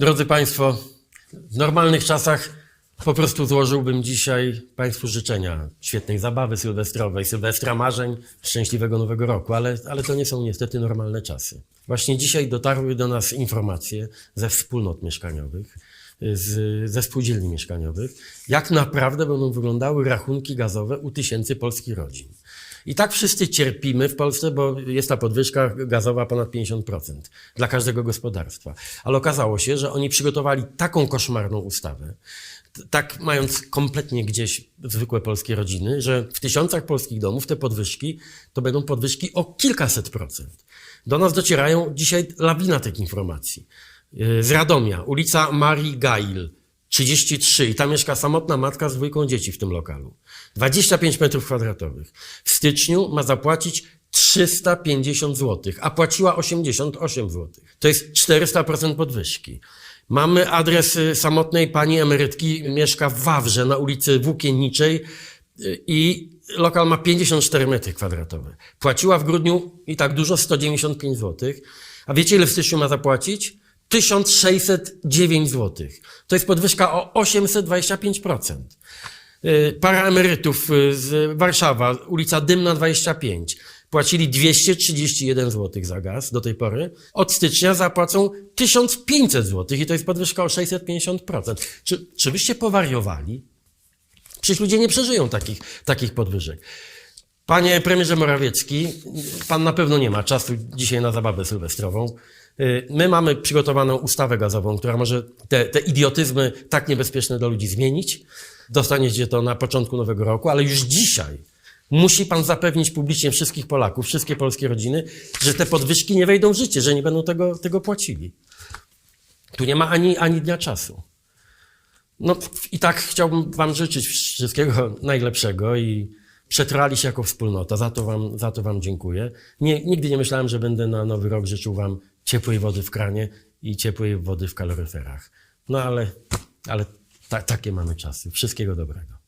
Drodzy Państwo, w normalnych czasach po prostu złożyłbym dzisiaj Państwu życzenia świetnej zabawy sylwestrowej, sylwestra marzeń, szczęśliwego nowego roku, ale, ale to nie są niestety normalne czasy. Właśnie dzisiaj dotarły do nas informacje ze wspólnot mieszkaniowych, z, ze spółdzielni mieszkaniowych, jak naprawdę będą wyglądały rachunki gazowe u tysięcy polskich rodzin. I tak wszyscy cierpimy w Polsce, bo jest ta podwyżka gazowa ponad 50% dla każdego gospodarstwa. Ale okazało się, że oni przygotowali taką koszmarną ustawę, tak mając kompletnie gdzieś zwykłe polskie rodziny, że w tysiącach polskich domów te podwyżki to będą podwyżki o kilkaset procent. Do nas docierają dzisiaj lawina tych informacji. Yy, Z Radomia, ulica Marii Gail, 33 i tam mieszka samotna matka z dwójką dzieci w tym lokalu. 25 metrów kwadratowych. W styczniu ma zapłacić 350 zł, a płaciła 88 zł. To jest 400% podwyżki. Mamy adres y, samotnej pani emerytki, mieszka w Wawrze na ulicy Włókienniczej y, i lokal ma 54 metry kwadratowe. Płaciła w grudniu i tak dużo 195 zł. A wiecie ile w styczniu ma zapłacić? 1609 zł. To jest podwyżka o 825%. Y, Para emerytów y, z Warszawa, ulica Dymna 25, płacili 231 zł za gaz do tej pory. Od stycznia zapłacą 1500 zł i to jest podwyżka o 650%. Czy, czy wyście powariowali? Przecież ludzie nie przeżyją takich, takich podwyżek. Panie premierze Morawiecki, pan na pewno nie ma czasu dzisiaj na zabawę sylwestrową. Y, My mamy przygotowaną ustawę gazową, która może te, te idiotyzmy tak niebezpieczne dla ludzi zmienić. Dostaniecie to na początku nowego roku, ale już dzisiaj musi pan zapewnić publicznie wszystkich Polaków, wszystkie polskie rodziny, że te podwyżki nie wejdą w życie, że nie będą tego, tego płacili. Tu nie ma ani, ani dnia czasu. No i tak chciałbym Wam życzyć wszystkiego najlepszego i przetrwali się jako wspólnota. Za to Wam, za to wam dziękuję. Nie, nigdy nie myślałem, że będę na Nowy Rok życzył Wam ciepłej wody w kranie i ciepłej wody w kaloryferach. No ale, ale ta, takie mamy czasy. Wszystkiego dobrego.